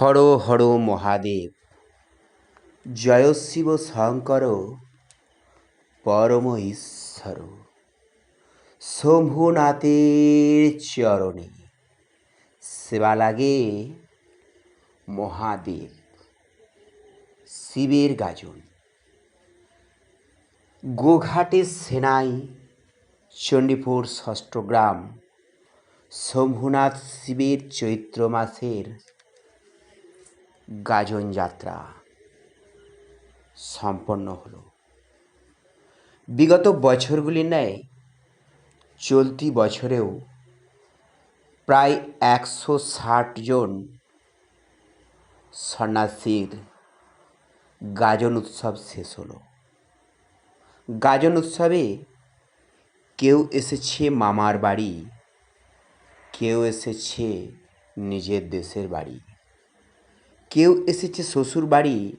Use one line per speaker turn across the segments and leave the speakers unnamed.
হর হর মহাদেব। জয় শিব শঙ্কর, পরম ঈশ্বর। শম্ভুনাথের চরণে সেবা লাগে মহাদেব। শিবের গাজন। গোঘাটে সেনাই, চণ্ডীপুর ষষ্ঠগ্রাম শম্ভুনাথ শিবের চৈত্র মাসের গাজন যাত্রা সম্পন্ন হলো। বিগত বছরগুলির ন্যায় চলতি বছরেও প্রায় একশো ষাট জন সন্ন্যাসীর গাজন উৎসব শেষ হলো। গাজন উৎসবে কেউ এসেছে মামার বাড়ি, কেউ এসেছে নিজের দেশের বাড়ি। কেউ এসেছে শ্বশুর বাড়ি,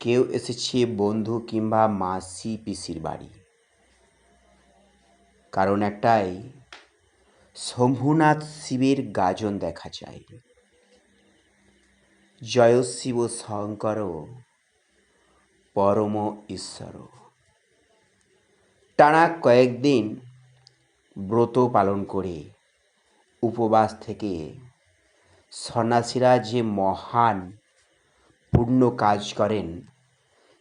কেউ এসেছে বন্ধু কিংবা মাসি পিসির বাড়ি। কারণ একটাই শম্ভুনাথ শিবের গাজন দেখা চাই জয় শিব শঙ্কর, পরম ঈশ্বর। টানা কয়েকদিন ব্রত পালন করে, উপবাস থেকে সন্ন্যাসীরা যে মহান পূর্ণ কাজ করেন,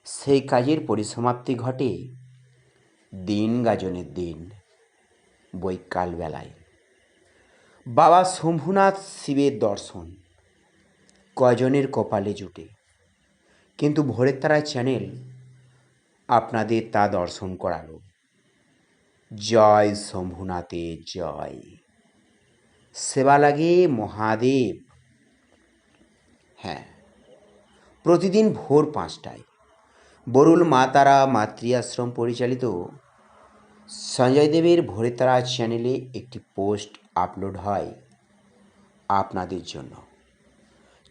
সেই কাজের পরিসমাপ্তি ঘটে দিন গাজনের দিন, বৈকাল বেলায়। বাবা শম্ভুনাথ শিবের দর্শন কজনের কপালে জুটে, কিন্তু ভোরের তারা চ্যানেল আপনাদের তা দর্শন করালো। জয় শম্ভুনাথের জয়। সেবা লাগে মহাদেব। হ্যাঁ। প্রতিদিন ভোর পাঁচটায়। বরুল মা তারা মাতৃ আশ্রম পরিচালিত সঞ্জয় দেবের ভোরে তারা চ্যানেলে একটি পোস্ট আপলোড হয় আপনাদের জন্য।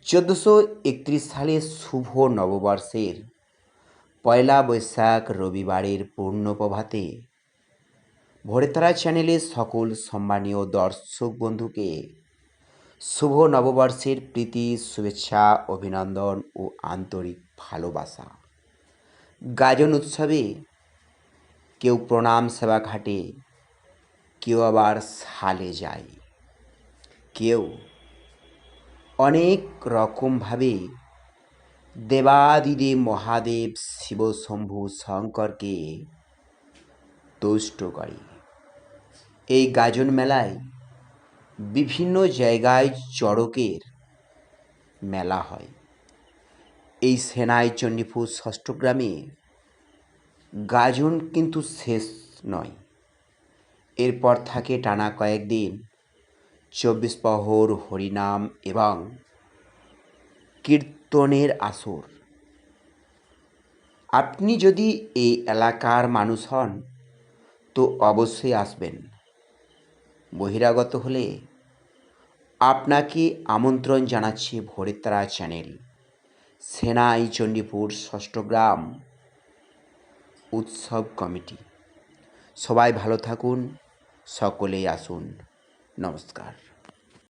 চোদ্দোশো একত্রিশ সালে শুভ নববর্ষের পয়লা বৈশাখ রবিবারের পূর্ণ প্রভাতে ভোরে তারা চ্যানেলের সকল সম্মানীয় দর্শক বন্ধুকে শুভ নববর্ষের প্রীতি, শুভেচ্ছা, অভিনন্দন ও আন্তরিক ভালোবাসা। গাজন উৎসবে কেউ প্রণাম সেবা ঘাটে, কেউ আবার সালে যায়। কেউ অনেক রকমভাবে দেবাদিদেব মহাদেব শিব শিবশম্ভু শঙ্করকে তুষ্ট করে। এই গাজন মেলায় বিভিন্ন জায়গায় চড়কের মেলা হয়। এই সেনাই চণ্ডীপুর ষষ্ঠগ্রামে গাজন কিন্তু শেষ নয়। এরপর থাকে টানা কয়েকদিন চব্বিশ প্রহর হরিনাম এবং কীর্তনের আসর। আপনি যদি এই এলাকার মানুষ হন, তো অবশ্যই আসবেন। বহিরাগত হলে আপনাকে আমন্ত্রণ জানাচ্ছি ভোরের তারা চ্যানেল সেনাই চণ্ডীপুর ষষ্ঠগ্রাম উৎসব কমিটি। সবাই ভালো থাকুন, সকলেই আসুন। নমস্কার।